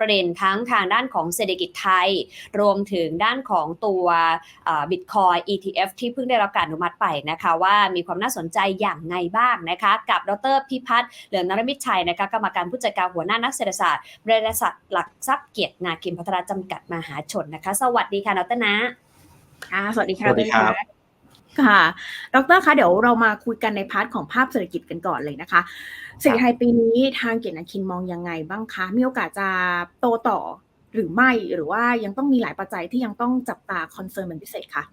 ประเด็นทั้งทางด้านของเศรษฐกิจไทย รวมถึงด้านของตัวบิตคอย ETF ที่เพิ่งได้รับการอนุมัติไปนะคะ ว่ามีความน่าสนใจอย่างไงบ้างนะคะ กับดรพิพัฒน์เหลืองนรมิตรชัยนะคะกรรมการผู้จัดการหัวหน้านักเศรษฐศาสตร์บริษัทหลักทรัพย์เกียรตินาคินพัฒนาจำกัดมหาชนนะคะ สวัสดีค่ะดรนะค่ะสวัสดีค่ะสวัสดีครับ ค่ะ ดรคะ เดี๋ยวเรามาคุยกันในพาร์ทของภาพเศรษฐกิจกันก่อนเลยนะคะ เศรษฐกิจไทยปีนี้ทางเกียรตินาคินมองยังไงบ้างคะ มีโอกาสจะโตต่อหรือไม่ หรือว่ายังต้องมีหลายปัจจัยที่ยังต้องจับตาคอนเซิร์นเป็นพิเศษคะ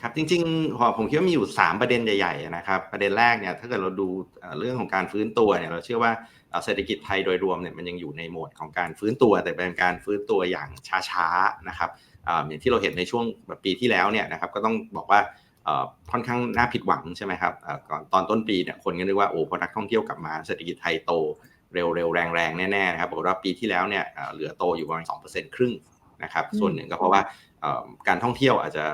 ครับ จริงๆผมคิดว่ามีอยู่ 3 ประเด็นใหญ่ๆนะครับ ประเด็นแรกเนี่ย ถ้าเกิดเราดูเรื่องของการฟื้นตัวเนี่ย เราเชื่อว่าเศรษฐกิจไทยโดยรวมเนี่ย มันยังอยู่ในโหมดของการฟื้นตัว แต่เป็นการฟื้นตัวอย่างช้าๆ นะครับอย่างที่เราเห็นในช่วงแบบปีที่แล้วเนี่ยนะครับ ก็ต้องบอกว่า ค่อนข้างน่าผิดหวังใช่ไหมครับก่อนตอนต้นปีเนี่ยคนก็นึกว่าโอ้พอนักท่องเที่ยวกลับมาเศรษฐกิจไทยโตเร็วๆ แรงๆ แน่ๆนะครับบอกว่าปีที่แล้วเนี่ยเหลือโตอยู่ประมาณ2%ครึ่งนะครับส่วนหนึ่งก็เพราะว่าการท่องเที่ยวอาจจะ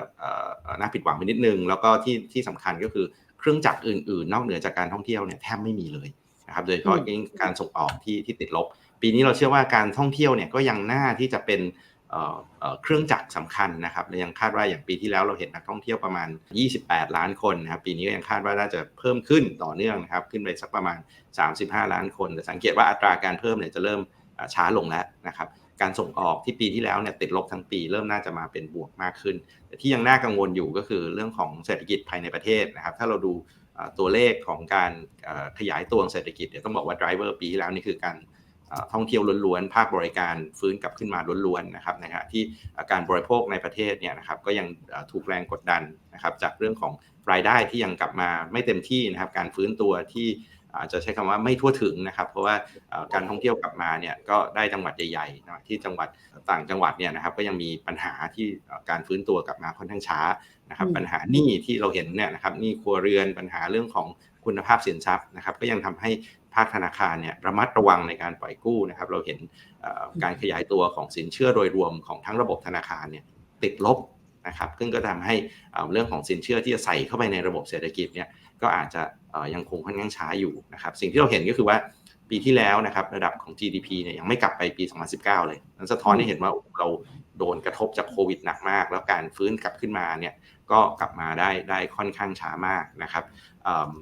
น่าผิดหวังไปนิดนึง แล้วก็ที่ที่สำคัญก็คือเครื่องจักรอื่นๆ นอกเหนือจากการท่องเที่ยวเนี่ยแทบไม่มีเลยนะครับโดยเฉพาะยิ่งการส่งออกที่ที่ติดลบ ปีนี้เราเชื่อว่าการท่องเที่ยวเนี่ยก็ยังน่าที่จะเป็น เครื่องจักรสำคัญนะครับและยังคาดว่าอย่างปีที่แล้วเราเห็นนักท่องเที่ยวประมาณ 28 ล้านคนนะครับปีนี้ก็ยังคาดว่าน่าจะเพิ่มขึ้นต่อเนื่องนะครับขึ้นไปสักประมาณ 35 ล้านคนแต่สังเกตว่าอัตราการเพิ่มเนี่ยจะเริ่มช้าลงแล้วนะครับการส่งออกที่ปีที่แล้วเนี่ยติดลบทั้งปีเริ่มน่าจะมาเป็นบวกมากขึ้น แต่ที่ยังน่ากังวลอยู่ก็คือเรื่องของเศรษฐกิจภายในประเทศนะครับถ้าเราดูตัวเลขของการขยายตัวเศรษฐกิจเนี่ยต้องบอกว่า driver ปีที่แล้วนี่คือการ ท่องเที่ยวล้วนๆ ภาคบริการฟื้นกลับขึ้นมาล้วนๆนะครับนะฮะที่การบริโภคในประเทศเนี่ยนะครับก็ยังถูกแรงกดดันนะครับจากเรื่องของรายได้ที่ยังกลับมาไม่เต็มที่นะครับการฟื้นตัวที่อาจจะใช้คำว่าไม่ทั่วถึงนะครับ เพราะว่าการท่องเที่ยวกลับมาเนี่ยก็ได้จังหวัดใหญ่ๆนะที่จังหวัดต่างจังหวัดเนี่ยนะครับก็ยังมีปัญหาที่การฟื้นตัวกลับมาค่อนข้างช้านะครับ ปัญหาหนี้ที่เราเห็นเนี่ยนะครับหนี้ครัวเรือนปัญหาเรื่องของคุณภาพสินทรัพย์นะครับ ก็ยังทำให้ ภาคธนาคารเนี่ยระมัดระวังในการปล่อยกู้นะครับ เราเห็นการขยายตัวของสินเชื่อโดยรวมของทั้งระบบธนาคารเนี่ยติดลบนะครับ ซึ่งก็ทำให้เรื่องของสินเชื่อที่จะใส่เข้าไปในระบบเศรษฐกิจเนี่ยก็อาจจะยังคงค่อนข้างช้าอยู่นะครับ สิ่งที่เราเห็นก็คือว่า ปีที่แล้วนะครับระดับของ GDP เนี่ยยังไม่กลับไปปี 2019 เลยนั้นสะท้อนให้เห็นว่าเราโดนกระทบจากโควิดหนักมาก แล้วการฟื้นกลับขึ้นมาเนี่ยก็กลับมาได้ได้ค่อนข้างช้ามากนะครับ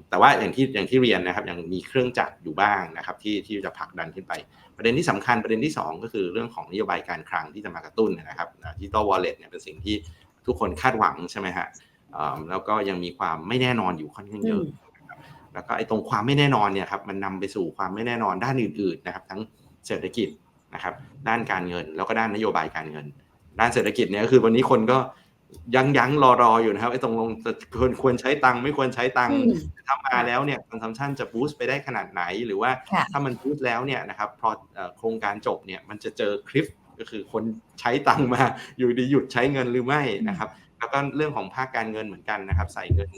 แต่ว่าอย่างที่อย่างที่เรียนนะครับยังมีเครื่องจักรอยู่บ้างนะครับที่ที่จะผลักดันขึ้นไป ประเด็นที่สำคัญประเด็นที่ 2 ก็คือเรื่องของนโยบายการคลังที่จะมากระตุ้นนะครับดิจิตอลวอลเล็ตเนี่ยเป็นสิ่งที่ทุกคนคาดหวังใช่ไหมฮะแล้วก็ยังมีความไม่แน่นอนอยู่ค่อนข้างเยอะ แล้วก็ไอ้ตรงความไม่แน่นอนเนี่ยครับมันนำไปสู่ความไม่แน่นอนด้านอื่นๆนะครับ ทั้งเศรษฐกิจนะครับ ด้านการเงิน แล้วก็ด้านนโยบายการเงิน ด้านเศรษฐกิจเนี่ยก็คือวันนี้คนก็ยังยั้งรอรออยู่นะครับไอ้ตรงลงควรควรใช้ตังค์ไม่ควรใช้ตังค์ถ้ามาแล้วเนี่ยคอนซัมชันจะบูสต์ไปได้ขนาดไหน หรือว่าถ้ามันบูสต์แล้วเนี่ยนะครับพอโครงการจบเนี่ยมันจะเจอคลิปก็คือคนใช้ตังค์มาอยู่ดีหยุดใช้เงินหรือไม่นะครับ แล้วก็เรื่องของภาคการเงินเหมือนกันนะครับ ใส่เงิน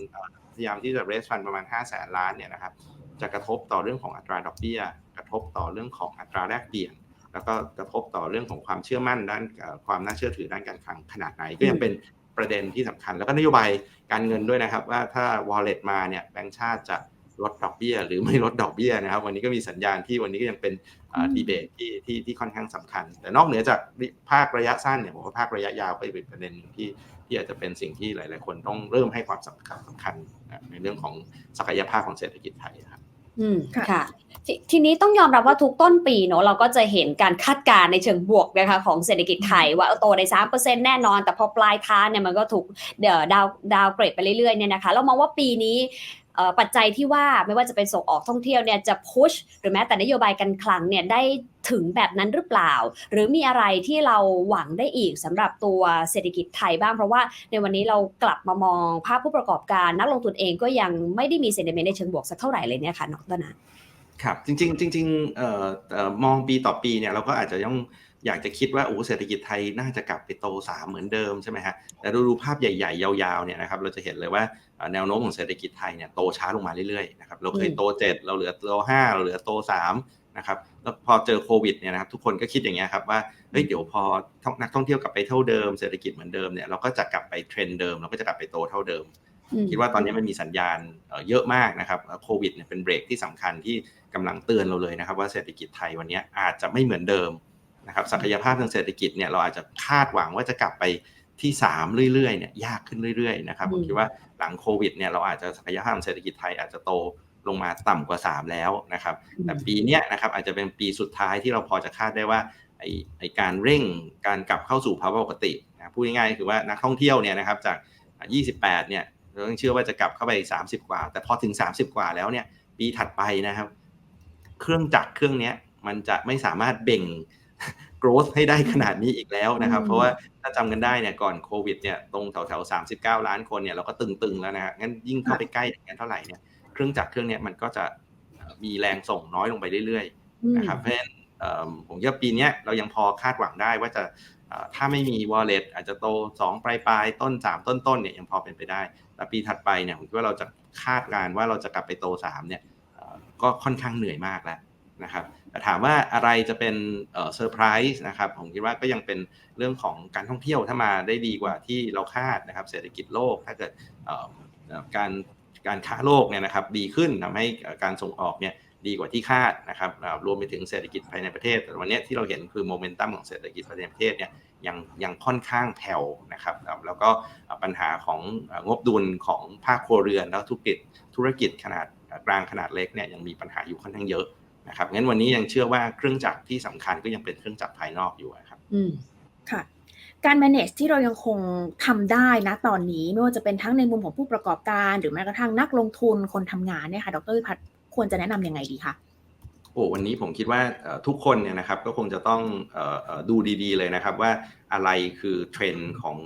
พยายามที่จะเรสฟันประมาณ 5 0 0แสนล้านเนี่ยนะครับจะกระทบต่อเรื่องของอัตราดอกเบี้ย กระทบต่อเรื่องของอัตราแลกเปลี่ยน แล้วก็กระทบต่อเรื่องของความเชื่อมั่นด้านความน่าเชื่อถือด้านการคลังขนาดไหนก็ยังเป็นประเด็นที่สำคัญ แล้วก็นโยบายการเงินด้วยนะครับ ว่าถ้า wallet มาเนี่ยแบงก์ชาติจะลดดอกเบี้ยหรือไม่ลดดอกเบี้ยนะครับ วันนี้ก็มีสัญญาณที่วันนี้ก็ยังเป็นดีเบตที่ที่ที่ค่อนข้างสำคัญ แต่นอกเหนือจากภาคระยะสั้นเนี่ยผมว่าภาคระยะยาวก็เป็นประเด็นที่ ที่อาจจะเป็นสิ่งที่หลาย ๆ คนต้องเริ่มให้ความสำคัญสำคัญในเรื่องของศักยภาพของเศรษฐกิจไทยครับอืมค่ะททีนี้ต้องยอมรับว่าทุกต้นปีเนอะเราก็จะเห็นการคาดการณ์ในเชิงบวกนะคะของเศรษฐกิจไทยว่าโตในสามเปอร์เซ็นแน่นอน แต่พอปลายทางเนี่ยมันก็ถูกเดี๋ยวดาวดาวเกรดไปเรื่อยๆเนี่ยนะคะเรามองว่าปีนี้ ปัจจัยที่ว่าไม่ว่าจะเป็นส่งออกท่องเที่ยวเนี่ยจะพุชหรือแม้แต่นโยบายการคลังเนี่ยได้ถึงแบบนั้นหรือเปล่า หรือมีอะไรที่เราหวังได้อีกสำหรับตัวเศรษฐกิจไทยบ้าง เพราะว่าในวันนี้เรากลับมามองภาพผู้ประกอบการนักลงทุนเองก็ยังไม่ได้มีเซนติเมนต์ในเชิงบวกสักเท่าไหร่เลยเนี่ยค่ะนอกต้นน ครับ จริงๆจริงๆเอ่อมองปีต่อปีเนี่ยเราก็อาจจะต้องอยากจะคิดว่าโอ้เศรษฐกิจไทยน่าจะกลับไปโตสามเหมือนเดิมใช่ไหมฮะแต่ดูดูภาพใหญ่ๆ ยาวๆเนี่ยนะครับเราจะเห็นเลยว่าแนวโน้มของเศรษฐกิจไทยเนี่ยโตช้าลงมาเรื่อยๆนะครับเราเคยโตเจ็ดเราเหลือโตห้าเราเหลือโตสามนะครับแล้วพอเจอโควิดเนี่ยนะครับทุกคนก็คิดอย่างเงี้ยครับว่าเฮ้ยเดี๋ยวพอนักท่องเที่ยวกลับไปเท่าเดิมเศรษฐกิจเหมือนเดิมเนี่ยเราก็จะกลับไปเทรนเดิมเราก็จะกลับไปโตเท่าเดิม คิดว่าตอนนี้มันมีสัญญาณเยอะมากนะครับโควิดเนี่ยเป็นเบรกที่สำคัญที่กำลังเตือนเราเลยนะครับ ว่าเศรษฐกิจไทยวันนี้อาจจะไม่เหมือนเดิมนะครับศักยภาพทางเศรษฐกิจเนี่ยเราอาจจะคาดหวังว่าจะกลับไปที่ 3 เรื่อยๆเนี่ยยากขึ้นเรื่อยๆนะครับผมคิดว่าหลังโควิดเนี่ยเราอาจจะศักยภาพทางเศรษฐกิจไทยอาจจะโตลงมาต่ำกว่า 3 แล้วนะครับ แต่ปีเนี้ยนะครับอาจจะเป็นปีสุดท้ายที่เราพอจะคาดได้ว่าไอไอการเร่งการกลับเข้าสู่ภาวะปกตินะพูดง่ายๆคือว่านักท่องเที่ยวเนี่ยนะครับจาก 28 เนี่ย เราต้องเชื่อว่าจะกลับเข้าไป30กว่า แต่พอถึง30กว่าแล้วเนี่ย ปีถัดไปนะครับ เครื่องจักรเครื่องเนี้ย มันจะไม่สามารถเบ่ง growth ให้ได้ขนาดนี้อีกแล้วนะครับอืมเพราะว่าถ้าจำกันได้เนี่ยก่อนโควิดเนี่ยตรงแถวแถวๆ39ล้านคนเนี่ยเราก็ตึงๆแล้วนะฮะงั้นยิ่งเข้าไปใกล้อย่างนั้นเท่าไหร่เนี่ยเครื่องจักรเครื่องเนี้ยมันก็จะเอ่อมีแรงส่งน้อยลงไปเรื่อยๆนะครับเพราะฉะนั้นเอิ่มผมคิดว่าปีเนี้ยเรายังพอคาดหวังได้ว่าจะเอ่อ ถ้าไม่มี wallet อาจจะโต 2 ปลายปลายต้น 3 ต้นต้นเนี่ยยังพอเป็นไปได้ แต่ปีถัดไปเนี่ยผมคิดว่าเราจะคาดการณ์ว่าเราจะกลับไปโต 3 เนี่ยก็ค่อนข้างเหนื่อยมากแล้วนะครับแต่ถามว่าอะไรจะเป็นเซอร์ไพรส์นะครับผมคิดว่าก็ยังเป็นเรื่องของการท่องเที่ยวถ้ามาได้ดีกว่าที่เราคาดนะครับเศรษฐกิจโลกถ้าเกิดการการค้าโลกเนี่ยนะครับดีขึ้นทำให้การส่งออกเนี่ย ดีกว่าที่คาดนะครับรวมไปถึงเศรษฐกิจภายในประเทศ แต่วันนี้ที่เราเห็นคือโมเมนตัมของเศรษฐกิจภายในประเทศเนี่ยยังยังค่อนข้างแผ่วนะครับ แล้วก็ปัญหาของงบดุลของภาคครัวเรือน แล้วธุรกิจธุรกิจขนาดกลางขนาดเล็กเนี่ยยังมีปัญหาอยู่ค่อนข้างเยอะนะครับงั้นวันนี้ยังเชื่อว่าเครื่องจักรที่สำคัญก็ยังเป็นเครื่องจักรภายนอกอยู่ครับ อืมค่ะการ manage ที่เรายังคงทำได้นะตอนนี้ ไม่ว่าจะเป็นทั้งในมุมของผู้ประกอบการ หรือแม้กระทั่งนักลงทุนคนทำงานเนี่ยค่ะ ดรวิพัฒน์ ควรจะแนะนำยังไงดีคะโอ้วันนี้ผมคิดว่าทุกคนเนี่ยนะครับก็คงจะต้องดูดีๆเลยนะครับว่าอะไรคือเทรนด์ของ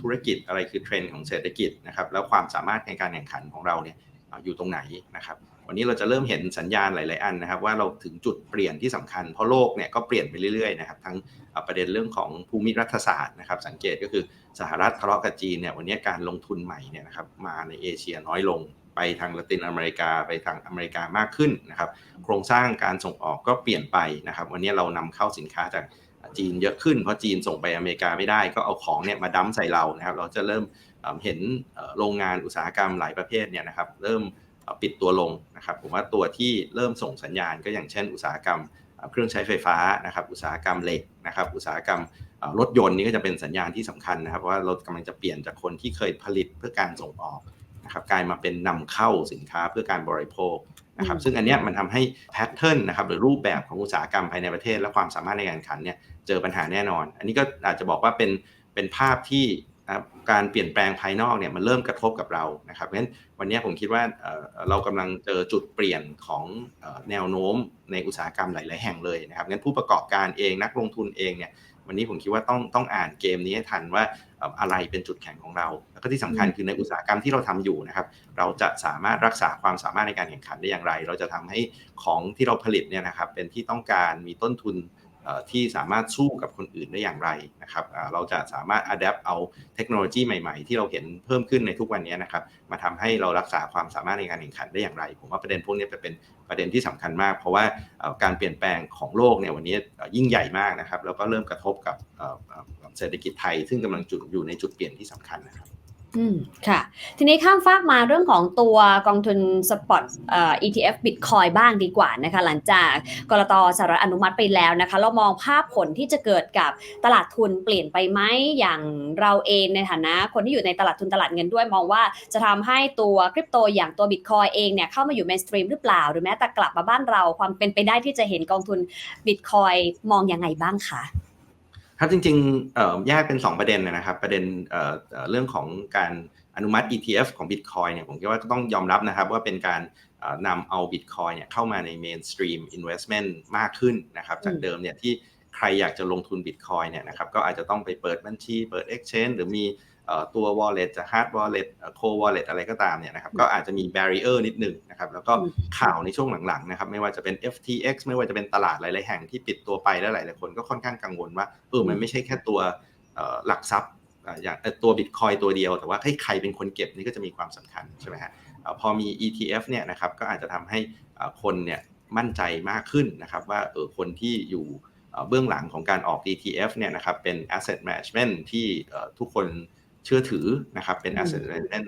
ธุรกิจอะไรคือเทรนด์ของเศรษฐกิจนะครับแล้วความสามารถในการแข่งขันของเราเนี่ยอยู่ตรงไหนนะครับวันนี้เราจะเริ่มเห็นสัญญาณหลาย ๆ อันนะครับว่าเราถึงจุดเปลี่ยนที่สำคัญเพราะโลกเนี่ยก็เปลี่ยนไปเรื่อย ๆ นะครับทั้งประเด็นเรื่องของภูมิรัฐศาสตร์นะครับสังเกตก็คือสหรัฐทะเลาะกับจีนเนี่ยวันนี้การลงทุนใหม่เนี่ยนะครับมาในเอเชียน้อยลง ไปทางละตินอเมริกาไปทางอเมริกามากขึ้นนะครับ โครงสร้างการส่งออกก็เปลี่ยนไปนะครับ วันนี้เรานำเข้าสินค้าจากจีนเยอะขึ้นเพราะจีนส่งไปอเมริกาไม่ได้ ก็เอาของเนี่ยมาดั้มใส่เรานะครับ เราจะเริ่มเห็นโรงงานอุตสาหกรรมหลายประเภทเนี่ยนะครับ เริ่มปิดตัวลงนะครับ ผมว่าตัวที่เริ่มส่งสัญญาณก็อย่างเช่น อุตสาหกรรมเครื่องใช้ไฟฟ้านะครับ อุตสาหกรรมเหล็กนะครับ อุตสาหกรรมรถยนต์นี่ก็จะเป็นสัญญาณที่สำคัญนะครับเพราะว่าเรากำลังจะเปลี่ยนจากคนที่เคยผลิตเพื่อการส่งออก นะครับกลายมาเป็นนำเข้าสินค้าเพื่อการบริโภคนะครับอืมซึ่งอันเนี้ยมันทำให้แพทเทิร์นนะครับหรือรูปแบบของอุตสาหกรรมภายในประเทศ และความสามารถในการแข่งขันเนี่ยเจอปัญหาแน่นอน อันนี้ก็อาจจะบอกว่าเป็นเป็นภาพที่นะครับการเปลี่ยนแปลงภายนอกเนี่ยมันเริ่มกระทบกับเรานะครับเพราะฉะนั้นวันเนี้ยผมคิดว่าเอ่อเรากำลังเจอจุดเปลี่ยนของเอ่อแนวโน้มในอุตสาหกรรมหลาย ๆ แห่งเลยนะครับงั้นผู้ประกอบการเองนักลงทุนเองเนี่ยวันนี้ผมคิดว่าต้องต้องอ่านเกมนี้ให้ทันว่าเอ่ออะไรเป็นจุดแข็งของเรา แล้วก็ที่สำคัญคือในอุตสาหกรรมที่เราทำอยู่นะครับ เราจะสามารถรักษาความสามารถในการแข่งขันได้อย่างไร เราจะทำให้ของที่เราผลิตเนี่ยนะครับ เป็นที่ต้องการมีต้นทุนเอ่อที่สามารถสู้กับคนอื่นได้อย่างไรนะครับอ่าเราจะสามารถ adapt เอาเทคโนโลยีใหม่ๆ ที่เราเห็นเพิ่มขึ้นในทุกวันนี้นะครับ มาทำให้เรารักษาความสามารถในการแข่งขันได้อย่างไร ผมว่าประเด็นพวกนี้จะเป็นประเด็นที่สำคัญมาก เพราะว่าเอ่อการเปลี่ยนแปลงของโลกเนี่ยวันนี้เอ่อยิ่งใหญ่มากนะครับ แล้วก็เริ่มกระทบกับ เศรษฐกิจไทย ซึ่งกำลังจุดอยู่ในจุดเปลี่ยนที่สำคัญนะครับอืมค่ะ ทีนี้ข้ามฟากมาเรื่องของตัวกองทุนสปอตเอ่อ ETF Bitcoin บ้างดีกว่านะคะ หลังจากกรตสหรัฐอนุมัติไปแล้วนะคะ เรามองภาพผลที่จะเกิดกับตลาดทุนเปลี่ยนไปไหมอย่างเราเองในฐานะ คนที่อยู่ในตลาดทุนตลาดเงินด้วย มองว่าจะทำให้ตัวคริปโตอย่างตัว Bitcoin เองเนี่ยเข้ามาอยู่เมนสตรีมหรือเปล่า หรือแม้แต่กลับมาบ้านเราความเป็นไปได้ที่จะเห็นกองทุน Bitcoin มองยังไงบ้างคะ ครับจริงๆเอ่อแยกเป็น 2 ประเด็นนะครับ ประเด็นเอ่อเอ่อเรื่องของการอนุมัติ ETF ของ Bitcoin เนี่ยผมคิดว่าก็ต้องยอมรับนะครับว่าเป็นการเอ่อนำเอา Bitcoin เนี่ยเข้ามาใน mainstream investment มากขึ้นนะครับ จากเดิมเนี่ยที่ใครอยากจะลงทุน Bitcoin เนี่ยนะครับก็อาจจะต้องไปเปิดบัญชีเปิด exchange หรือมีเอ่อ ตัว wallet จะ hard wallet เอ่อ cold wallet อะไรก็ตามเนี่ยนะครับก็อาจจะมี barrier นิดหนึงนะครับแล้วก็อืมข่าวในช่วงหลังๆนะครับไม่ว่าจะเป็น FTX ไม่ว่าจะเป็นตลาดหลายๆแห่งที่ปิดตัวไปแล้วหลายๆคนก็ค่อนข้างกังวลว่าเออมันไม่ใช่แค่ตัวเอ่อหลักทรัพย์อ่าอย่างเอ่อตัวบิตคอยตัวเดียว แต่ว่าให้ใครเป็นคนเก็บนี่ก็จะมีความสำคัญใช่ไหมฮะเอ่อพอมี ETF เนี่ยนะครับก็อาจจะทำให้เอ่อคนเนี่ยมั่นใจมากขึ้นนะครับว่าเออคนที่อยู่เอ่อเบื้องหลังของการออก ETF เนี่ยนะครับเป็น asset management ที่เอ่อทุกคน เชื่อถือนะครับเป็น asset management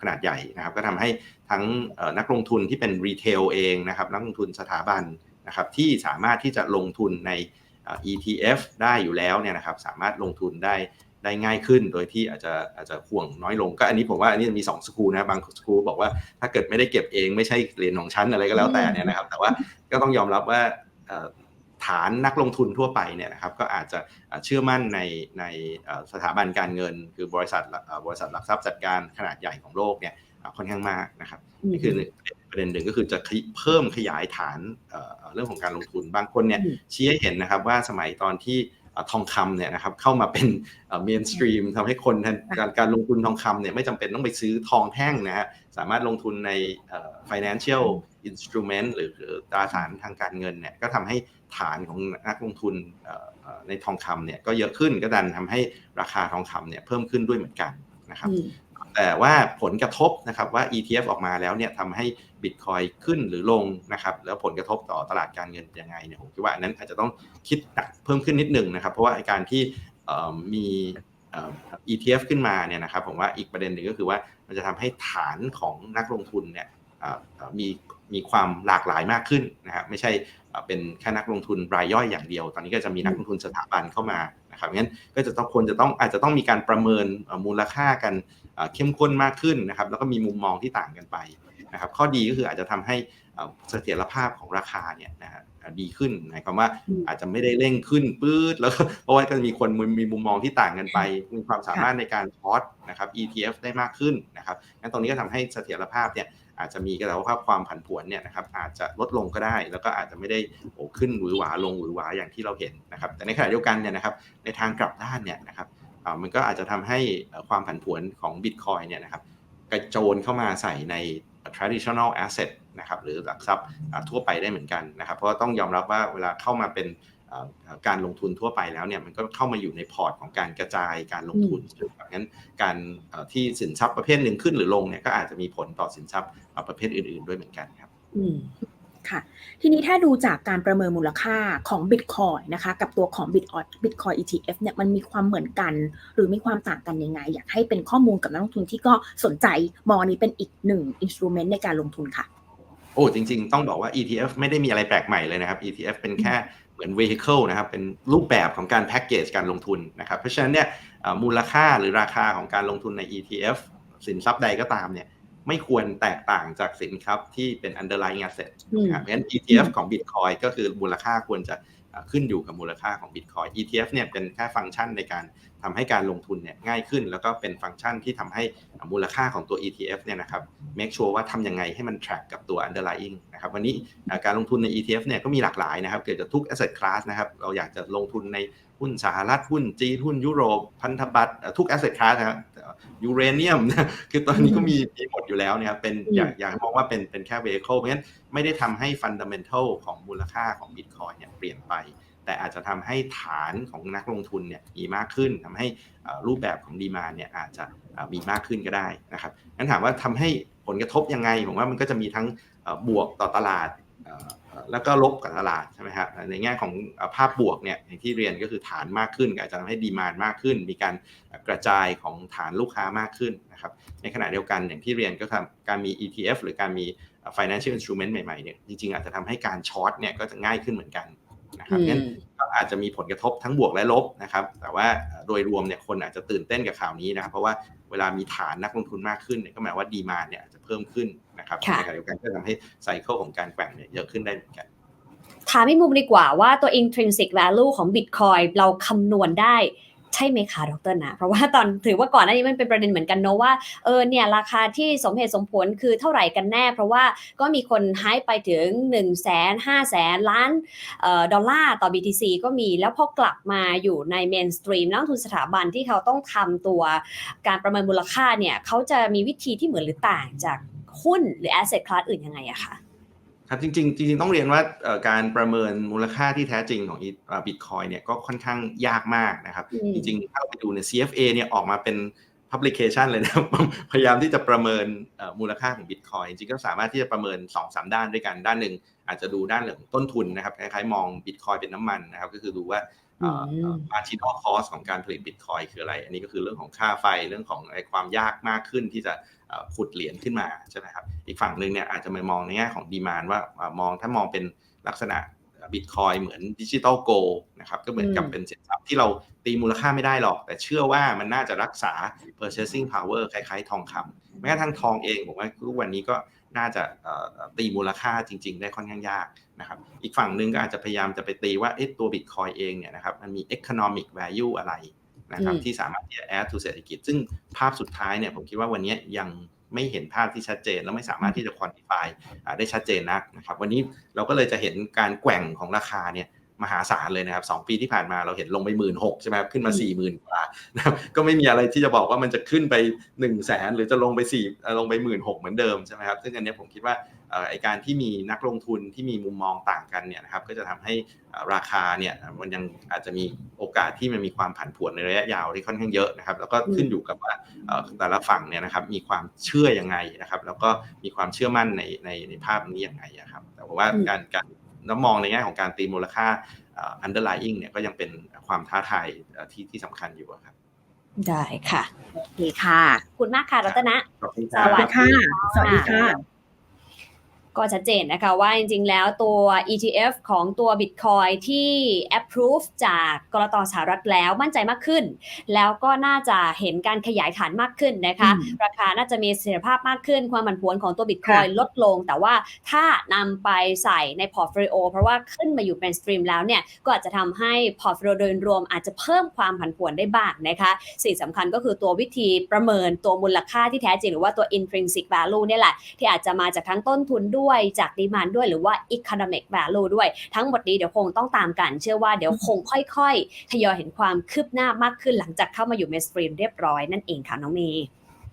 ขนาดใหญ่นะครับ ก็ทำให้ทั้งเอ่อนักลงทุนที่เป็นรีเทลเองนะครับนักลงทุนสถาบันนะครับที่สามารถที่จะลงทุนในเอ่อ ETF ได้อยู่แล้วเนี่ยนะครับสามารถลงทุนได้ได้ง่ายขึ้นโดยที่อาจจะอาจจะห่วงน้อยลงก็อันนี้ผมว่าอันนี้มี 2สกูนะบางสกูบอกว่าถ้าเกิดไม่ได้เก็บเองไม่ใช่เหรียญของชั้นอะไรก็แล้วแต่เนี่ยนะครับ แต่ว่าก็ต้องยอมรับว่าเอ่อ ฐานนักลงทุนทั่วไปเนี่ยนะครับก็อาจจะเชื่อมั่นในในเอ่อสถาบันการเงิน คือบริษัทเอ่อบริษัทหลักทรัพย์จัดการขนาดใหญ่ของโลกเนี่ยเอ่อค่อนข้างมากนะครับนี่คือประเด็นหนึ่งก็คือจะขยเพิ่มขยายฐานเอ่อเรื่องของการลงทุนบางคนเนี่ยอืมชี้ให้เห็นนะครับว่าสมัยตอนที่เอ่อทองคำเนี่ยนะครับเข้ามาเป็นเมนสตรีมทำให้คนการการลงทุนทองคำเนี่ยไม่จำเป็นต้องไปซื้อทองแท่งนะฮะ สามารถลงทุนในเอ่อ financial instrument หรือหรือตราสารทางการเงินเนี่ยก็ทำให้ฐานของนักลงทุนเอ่อเอ่อในทองคำเนี่ยก็เยอะขึ้นก็ดันทำให้ราคาทองคำเนี่ยเพิ่มขึ้นด้วยเหมือนกันนะครับอืมแต่ว่าผลกระทบนะครับว่า ETF ออกมาแล้วเนี่ยทำให้ Bitcoin ขึ้นหรือลงนะครับแล้วผลกระทบต่อตลาดการเงินยังไงเนี่ยผมคิดว่าอันนั้นอาจจะต้องคิดหนักเพิ่มขึ้นนิดหนึ่งนะครับ เพราะว่าการที่เอ่อมีเอ่อ ETF ขึ้นมาเนี่ยนะครับผมว่าอีกประเด็นหนึ่งก็คือว่า มันจะทำให้ฐานของนักลงทุนเนี่ยมีมีความหลากหลายมากขึ้นนะครับไม่ใช่เป็นแค่นักลงทุนรายย่อยอย่างเดียว ตอนนี้ก็จะมีนักลงทุนสถาบันเข้ามานะครับงั้นก็จะต้องควรจะต้องอาจจะต้องมีการประเมินมูลค่ากันเข้มข้นมากขึ้นนะครับ แล้วก็มีมุมมองที่ต่างกันไปนะครับ ข้อดีก็คืออาจจะทำให้เสถียรภาพของราคาเนี่ยนะฮะเอ่อ ดีขึ้นหมายความว่าอืมอาจจะไม่ได้เร่งขึ้นปื๊ดแล้วก็เพราะว่าก็จะมีคนมีมีมุมมองที่ต่างกันไป มีความสามารถในการช็อตนะครับ ETF ได้มากขึ้นนะครับงั้นตรงนี้ก็ทำให้เสถียรภาพเนี่ยอาจจะมีกระภาพความผันผวนเนี่ยนะครับอาจจะลดลงก็ได้ แล้วก็อาจจะไม่ได้โอ้ขึ้นหวือหวาลงหวือหวาอย่างที่เราเห็นนะครับ แต่ในขณะเดียวกันเนี่ยนะครับในทางกลับด้านเนี่ยนะครับอ่ามันก็อาจจะทำให้เอ่อความผันผวนของ Bitcoin เนี่ยนะครับกระโจนเข้ามาใส่ใน traditional asset นะครับหรือหลักทรัพย์อ่าทั่วไปได้เหมือนกันนะครับเพราะว่าต้องยอมรับว่าเวลาเข้ามาเป็นอ่าอ่าการลงทุนทั่วไปแล้วเนี่ยมันก็เข้ามาอยู่ในพอร์ตของการกระจายการลงทุนดังนั้นการเอ่อที่สินทรัพย์ประเภทหนึ่งขึ้นหรือลงเนี่ยก็อาจจะมีผลต่อสินทรัพย์อ่าประเภทอื่น ๆด้วยเหมือนกันครับอืมค่ะ ทีนี้ถ้าดูจากการประเมินมูลค่าของ Bitcoin นะคะ กับตัวของ Bitcoin Bitcoin ETF เนี่ยมันมีความเหมือนกัน หรือมีความต่างกันยังไง อยากให้เป็นข้อมูลกับนักลงทุนที่ก็สนใจมองอันนี้เป็นอีกหนึ่งอินสตูเมนต์ในการลงทุนค่ะ โอ้จริง ๆ ต้องบอกว่า ETF ไม่ได้มีอะไรแปลกใหม่เลยนะครับ ETF เป็นแค่เหมือน vehicle นะครับ เป็นรูปแบบของการแพ็กเกจการลงทุนนะครับ เพราะฉะนั้นเนี่ยเอ่อมูลค่าหรือราคาของการลงทุนใน ETF สินทรัพย์ใดก็ตามเนี่ยไม่ควรแตกต่างจากสินทรัพย์ที่เป็น underlying asset อืมนะครับงั้น ETF ของ Bitcoin ก็คือมูลค่าควรจะเอ่อ ขึ้นอยู่กับมูลค่าของ Bitcoin ETF เนี่ยเป็นแค่ฟังก์ชันในการทำให้การลงทุนเนี่ยง่ายขึ้น แล้วก็เป็นฟังก์ชันที่ทำให้มูลค่าของตัว ETF เนี่ยนะครับ make sure ว่าทำยังไงให้มัน track กับตัว underlying นะครับวันนี้การลงทุนใน ETF เนี่ยก็มีหลากหลายนะครับ เกิดจากทุก asset class นะครับเราอยากจะลงทุนในหุ้นสหรัฐหุ้นจีนหุ้นยุโรปพันธบัตรทุก asset class นะครับ ยูเรเนียมคือตอนนี้ก็มีมีหมดอยู่แล้วนะครับเป็นอืมอยากอยากมองว่าเป็นเป็นแค่ vehicle เพราะฉะนั้นไม่ได้ทำให้ fundamental ของมูลค่าของ Bitcoin เนี่ยเปลี่ยนไป แต่อาจจะทำให้ฐานของนักลงทุนเนี่ยมีมากขึ้นทำให้เอ่อรูปแบบของดีมาเนี่ยอาจจะเอ่อมีมากขึ้นก็ได้นะครับงั้นถามว่าทำให้ผลกระทบยังไงผมว่ามันก็จะมีทั้งเอ่อบวกต่อตลาดเอ่อเอ่อ แล้วก็ลบกับตลาดใช่ไหมครับในแง่ของเอ่อภาพบวกเนี่ยอย่างที่เรียนก็คือฐานมากขึ้นก็อาจจะทำให้ดีมานมากขึ้น มีการกระจายของฐานลูกค้ามากขึ้นนะครับในขณะเดียวกันอย่างที่เรียนก็คือการมี ETF หรือการมี financial instrument ใหม่ๆเนี่ยจริงๆอาจจะทำให้การช็อตเนี่ยก็จะง่ายขึ้นเหมือนกันนะครับงั้นก็อาจจะมีผลกระทบทั้งบวกและลบนะครับ แต่ว่าโดยรวมเนี่ยคนอาจจะตื่นเต้นกับข่าวนี้นะครับ เพราะว่า เวลามีฐานนักลงทุนมากขึ้นเนี่ยก็หมายว่าดีมาเนี่ยอาจจะเพิ่มขึ้นนะครับค่ะในขณะเดียวกันก็ทำให้ไซเคิลของการแกว่งเนี่ยเยอะขึ้นได้เหมือนกันถามอีกมุมดีกว่าว่าตัว intrinsic value ของ Bitcoin เราคำนวณได้ ใช่ไหมคะดรนะ เพราะว่าตอนถือว่าก่อนหน้านี้มันเป็นประเด็นเหมือนกันเนอะว่าเออเนี่ยราคาที่สมเหตุสมผลคือเท่าไหร่กันแน่ เพราะว่าก็มีคนให้ไปถึง1นึ่งแสนห้าแสนล้านออดอลลาร์ต่อ BTC ก็มีแล้วพอกลับมาอยู่ในเมนสตรีมนักทุนสถาบันที่เขาต้องทำตัวการประเมินมูลค่าเนี่ยเขาจะมีวิธีที่เหมือนหรือต่างจากหุ้นหรือ asset class อื่นยังไงอะคะ ครับจริงๆจริงๆต้องเรียนว่าเอ่อการประเมินมูลค่าที่แท้จริงของบิตคอยเนี่ยก็ค่อนข้างยากมากนะครับอืมจริงๆถ้าเราไปดูใน CFA เนี่ยออกมาเป็น publication เลยนะครับพยายามที่จะประเมินเอ่อมูลค่าของบิตคอยจริงๆก็สามารถที่จะประเมิน 2-3ด้านด้วยกันด้านหนึ่งอาจจะดูด้านเรื่องของต้นทุนนะครับคล้ายๆมองบิตคอยเป็นน้ำมันนะครับก็คือดูว่าเอ่ออืม marginal cost ของการผลิตบิตคอยคืออะไร อันนี้ก็คือเรื่องของค่าไฟเรื่องของไอ้ความยากมากขึ้นที่จะเอ่อ ขุดเหรียญขึ้นมาใช่ไหมครับอีกฝั่งหนึ่งเนี่ยอาจจะมามองในแง่ของดีมานว่าอ่ามองถ้ามองเป็นลักษณะบิตคอยเหมือนดิจิตอลโกลนะครับก็เหมือนกับอืมเป็นสินทรัพย์ที่เราตีมูลค่าไม่ได้หรอก แต่เชื่อว่ามันน่าจะรักษา purchasing power คล้ายๆ ทองคำแม้กระทั่งทองเองผมว่าทุกวันนี้ก็น่าจะเอ่อตีมูลค่าจริง ๆ ได้ค่อนข้างยากนะครับอีกฝั่งหนึ่งก็อาจจะพยายามจะไปตีว่าเอ๊ะตัวบิตคอยเองเนี่ยนะครับมันมี economic value อะไร นะครับอืมที่สามารถที่จะ add to เศรษฐกิจ ซึ่งภาพสุดท้ายเนี่ยผมคิดว่าวันนี้ยังไม่เห็นภาพที่ชัดเจน และไม่สามารถที่จะ quantify อ่าได้ชัดเจนนักนะครับ วันนี้เราก็เลยจะเห็นการแกว่งของราคาเนี่ย มหาศาลเลยนะครับสองปีที่ผ่านมาเราเห็นลงไปหมื่นหกใช่ไหมครับขึ้นมาอืมสี่หมื่นกว่านะครับก็ไม่มีอะไรที่จะบอกว่ามันจะขึ้นไป1นึ่งแสนหรือจะลงไปสี่เอ่อลงไปหมื่นหกเหมือนเดิมใช่ไหมครับซึ่งอันเนี้ยผมคิดว่าเอ่อไอการที่มีนักลงทุนที่มีมุมมองต่างกันเนี่ยนะครับก็จะทำให้เอ่อราคาเนี่ยมันยังอาจจะมีโอกาสที่มันมีความผันผวนในระยะยาวที่ค่อนข้างเยอะนะครับ แล้วก็ขึ้นอยู่กับว่าเอ่อแต่ละฝั่งเนี่ยนะครับมีความเชื่อยังไงนะครับ แล้วก็มีความเชื่อมั่นในในในภาพนี้ยังไงอะครับ แต่ผมว่าอืมการการ น้ำมองในแง่ของการตีมูลค่าเอ่อ underlying เนี่ยก็ยังเป็นความท้าทายเอ่อที่ที่สำคัญอยู่อะครับได้ค่ะโอเคค่ะขอบคุณมากค่ะรัตนะขอบคุณคสรับวัสดีค่ะ สวัสดีค่ะ ก็ชัดเจนนะคะว่าจริงๆ แล้วตัว ETF ของตัว Bitcoin ที่ approve จากกรตสหรัฐแล้วมั่นใจมากขึ้น แล้วก็น่าจะเห็นการขยายฐานมากขึ้นนะคะอืมราคาน่าจะมีเสถียรภาพมากขึ้น ความผันผวนของตัว Bitcoin ลดลง แต่ว่าถ้านำไปใส่ในพอร์ตโฟลิโอเพราะว่าขึ้นมาอยู่เป็นสตรีมแล้วเนี่ยก็อาจจะทำให้พอร์ตโฟลิโอโดยรวมอาจจะเพิ่มความผันผวนได้บ้างนะคะสิ่งสำคัญก็คือตัววิธีประเมินตัวมูลค่าที่แท้จริงหรือว่าตัว intrinsic value เนี่ยแหละที่อาจจะมาจากทั้งต้นทุนด้วยวยจากดีมานด้วยหรือว่า economic value ด้วย ทั้งหมดนี้เดี๋ยวคงต้องตามกัน เชื่อว่าเดี๋ยวคงค่อยๆ ทยอยเห็นความคืบหน้ามากขึ้นหลังจากเข้ามาอยู่เมสตรีมเรียบร้อยนั่นเองค่ะน้องเมย์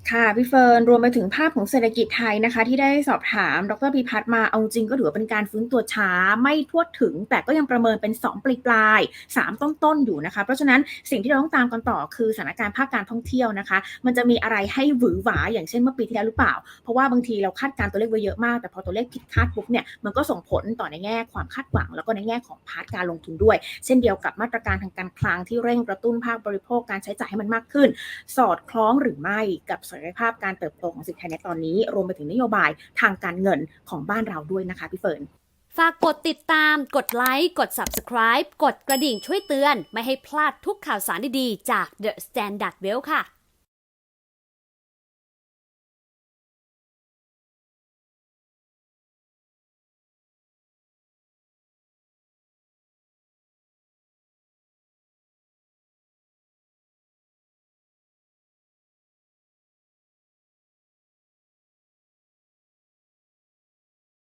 ค่ะพี่เฟิร์นรวมไปถึงภาพของเศรษฐกิจไทยนะคะ ที่ได้สอบถามดรพิพัฒน์มาเอาจริงก็ถือว่าเป็นการฟื้นตัวช้าไม่ทั่วถึง แต่ก็ยังประเมินเป็น 2 ปลายปลายสามต้นต้นอยู่นะคะ เพราะฉะนั้นสิ่งที่เราต้องตามกันต่อคือสถานการณ์ภาคการท่องเที่ยวนะคะ มันจะมีอะไรให้หวือหวาอย่างเช่นเมื่อปีที่แล้วหรือเปล่า เพราะว่าบางทีเราคาดการณ์ตัวเลขไว้เยอะมากแต่พอตัวเลขผิดคาดปุ๊บเนี่ยมันก็ส่งผลต่อในแง่ความคาดหวัง แล้วก็ในแง่ของพาร์ทการลงทุนด้วย เช่นเดียวกับมาตรการทางการคลังที่เร่งกระตุ้นภาคบริโภคการใช้จ่ายให้มันมากขึ้น สอดคล้องหรือไม่กับศักยภาพการเติบโตของสินค้าในตอนนี้ รวมไปถึงนโยบายทางการเงินของบ้านเราด้วยนะคะพี่เฟิร์นฝากกดติดตาม กดไลค์ กด Subscribe กดกระดิ่งช่วยเตือน ไม่ให้พลาดทุกข่าวสารดีๆ จาก The Standard Well ค่ะ